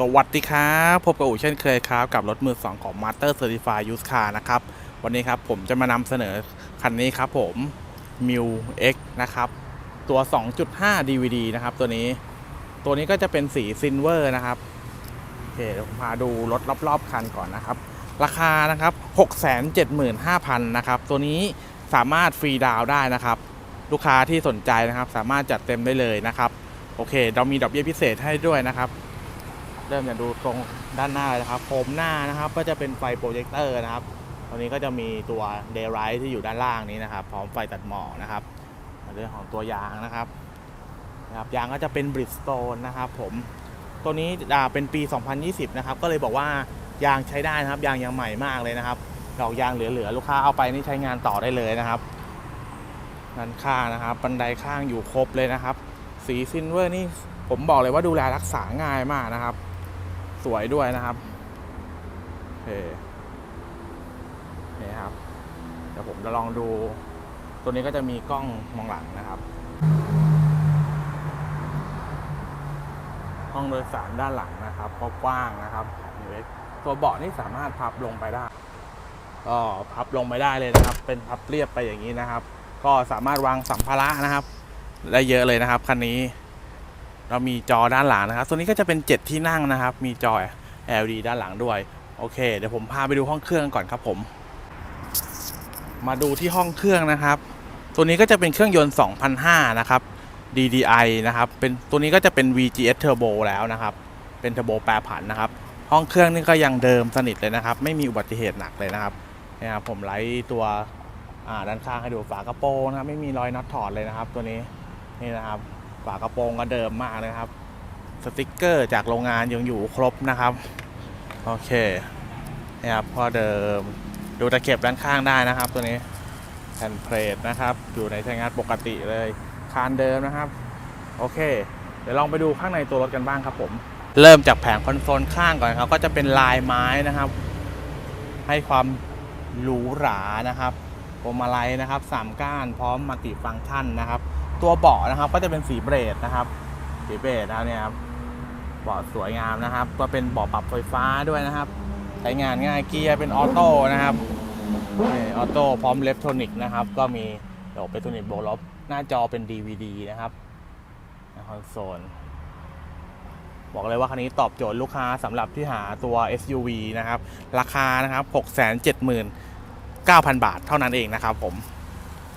สวัสดีครับ พบกับอู๋เช่นเคยครับ กับรถมือ 2 ของ Master Certified Used Car นะครับ วันนี้ครับผมจะมานำเสนอคันนี้ครับผม m u X นะครับ ตัว 2.5 DVD นะครับ ตัวนี้ตัวนี้ก็จะเป็นสีซินเวอร์นะครับ โอเคเดี๋ยวผมพาดูรถรอบๆคันก่อนนะครับ ราคานะครับ 675,000 นะครับ ตัวนี้สามารถฟรีดาวได้นะครับ ลูกค้าที่สนใจนะครับ สามารถจัดเต็มได้เลยนะครับ โอเค เรามีดอกเบี้ยพิเศษให้ด้วยนะครับ เริ่มจากดูตรงด้านหน้านะครับโคมหน้านะครับ ก็จะเป็นไฟโปรเจคเตอร์นะครับตรงนี้ก็จะมีตัวเดย์ไรท์ที่อยู่ด้านล่างนี้นะครับ พร้อมไฟตัดหมอกนะครับเรื่องของตัวยางนะครับนะครับยางก็จะเป็นบริ s สโตนนะครับ ผมตัวนี้อ่าเป็นปี 2020 นะครับ ก็เลยบอกว่ายางใช้ได้นะครับ ยางยังใหม่มากเลยนะครับดอกยางเหลือๆลูกค้าเอาไปนี่ใช้งานต่อได้เลยนะครับด้านข้างนะครับบันไดข้างอยู่ครบเลยนะครับ สีซินเวอร์นี่ผมบอกเลยว่าดูแลรักษาง่ายมากนะครับ สวยด้วยนะครับโอเคนี่ครับ เดี๋ยวผมจะลองดู ตัวนี้ก็จะมีกล้องมองหลังนะครับ ห้องโดยสารด้านหลังนะครับก็กว้างนะครับตัวเบาะนี่สามารถพับลงไปได้ก็พับลงไปได้เลยนะครับ เป็นพับเรียบไปอย่างนี้นะครับ ก็สามารถวางสัมภาระนะครับ ได้เยอะเลยนะครับคันนี้ เรามีจอด้านหลังนะครับตัวนี้ก็จะเป็น 7 ที่นั่งนะครับ มีจอ LED ด้านหลังด้วย โอเค เดี๋ยวผมพาไปดูห้องเครื่องก่อนครับผม มาดูที่ห้องเครื่องนะครับ ตัวนี้ก็จะเป็นเครื่องยนต์2005นะครับ DDI นะครับ เป็นตัวนี้ก็จะเป็น VGS Turbo แล้วนะครับ เป็นเทอร์โบแปรผันนะครับ ห้องเครื่องนี่ก็ยังเดิมสนิทเลยนะครับ ไม่มีอุบัติเหตุหนักเลยนะครับนี่ครับผมไล่ตัวด้านข้างให้ดูฝากระโปรงนะครับ ไม่มีรอยน็อตถอดเลยนะครับ ตัวนี้นี่นะครับ ฝากระโปรงก็เดิมมากเลยครับ สติกเกอร์จากโรงงานยังอยู่ครบนะครับ โอเคนี่ครับพอเดิมดูตะเข็บด้านข้างได้นะครับ ตัวนี้แผ่นเพลทนะครับ อยู่ในใช้งานปกติเลยคานเดิมนะครับ โอเค เดี๋ยวลองไปดูข้างในตัวรถกันบ้างครับผม เริ่มจากแผงคอนโซลข้างก่อนครับ ก็จะเป็นลายไม้นะครับ ให้ความหรูหรานะครับพวงมาลัยนะครับสามก้านพร้อมมัลติฟังก์ชันนะครับ ตัวเบาะนะครับ ก็จะเป็นสีเบรดนะครับ สีเบรดนะเนี่ยครับเบาะสวยงามนะครับ ก็เป็นเบาะปรับไฟฟ้าด้วยนะครับ ใช้งานง่ายเกียร์เป็นออโต้นะครับออโต้พร้อมเลฟโทนิกนะครับ ก็มีเดี๋ยวไปโทนิกโบลบหน้าจอเป็น DVD นะครับคอนโซลบอกเลยว่าคันนี้ตอบโจทย์ลูกค้าสำหรับที่หาตัว SUV นะครับ ราคานะครับ 679,000 บาทเท่านั้นเองนะครับผม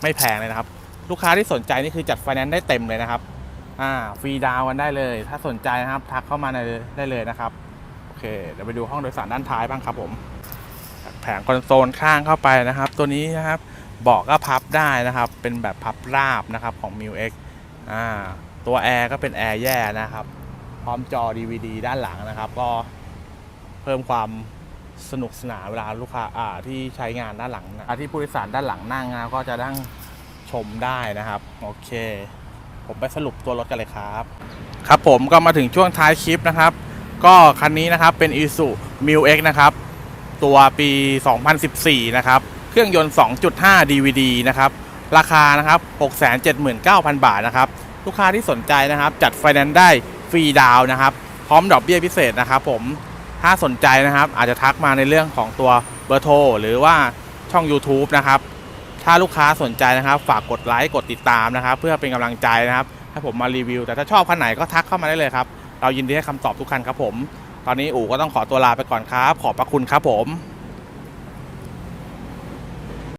ไม่แพงเลยนะครับ ลูกค้าที่สนใจนี่คือจัดไฟแนนซ์ได้เต็มเลยนะครับ อ่าฟรีดาวน์กันได้เลย ถ้าสนใจนะครับทักเข้ามาได้เลยนะครับโอเคเดี๋ยวไปดูห้องโดยสารด้านท้ายบ้างครับผมแผงคอนโซลข้างเข้าไปนะครับ ตัวนี้นะครับเบาะก็พับได้นะครับ เป็นแบบพับราบนะครับของ m ิ X อ่าตัวแอร์ก็เป็นแอร์แย่นะครับ พร้อมจอ DVD ด้านหลังนะครับ ก็เพิ่มความสนุกสนานเวลาลูกค้าอ่าที่ใช้งานด้านหลังนะอ่าที่ผู้โดยสารด้านหลังนั่งนะก็จะนั่ง ชมได้นะครับ โอเค ผมไปสรุปตัวรถกันเลยครับ ครับผมก็มาถึงช่วงท้ายคลิปนะครับ ก็คันนี้นะครับเป็น i s u m u X นะครับ ตัวปี 2014 นะครับ เครื่องยนต์ 2.5 DVD นะครับ ราคานะครับ 679,000 บาทนะครับ ลูกค้าที่สนใจนะครับ จัดไฟแนนซ์ได้ฟรีดาวน์นะครับ พร้อมดอกเบี้ยพิเศษนะครับผมถ้าสนใจนะครับอาจจะทักมาในเรื่องของตัวเบอร์โทรหรือว่าช่อง YouTube นะครับ ถ้าลูกค้าสนใจนะครับ ฝากกดไลค์กดติดตามนะครับ เพื่อเป็นกำลังใจนะครับให้ผมมารีวิว แต่ถ้าชอบคันไหนก็ทักเข้ามาได้เลยครับ เรายินดีให้คำตอบทุกคันครับผม ตอนนี้อู๋ก็ต้องขอตัวลาไปก่อนครับ ขอบพระคุณครับผม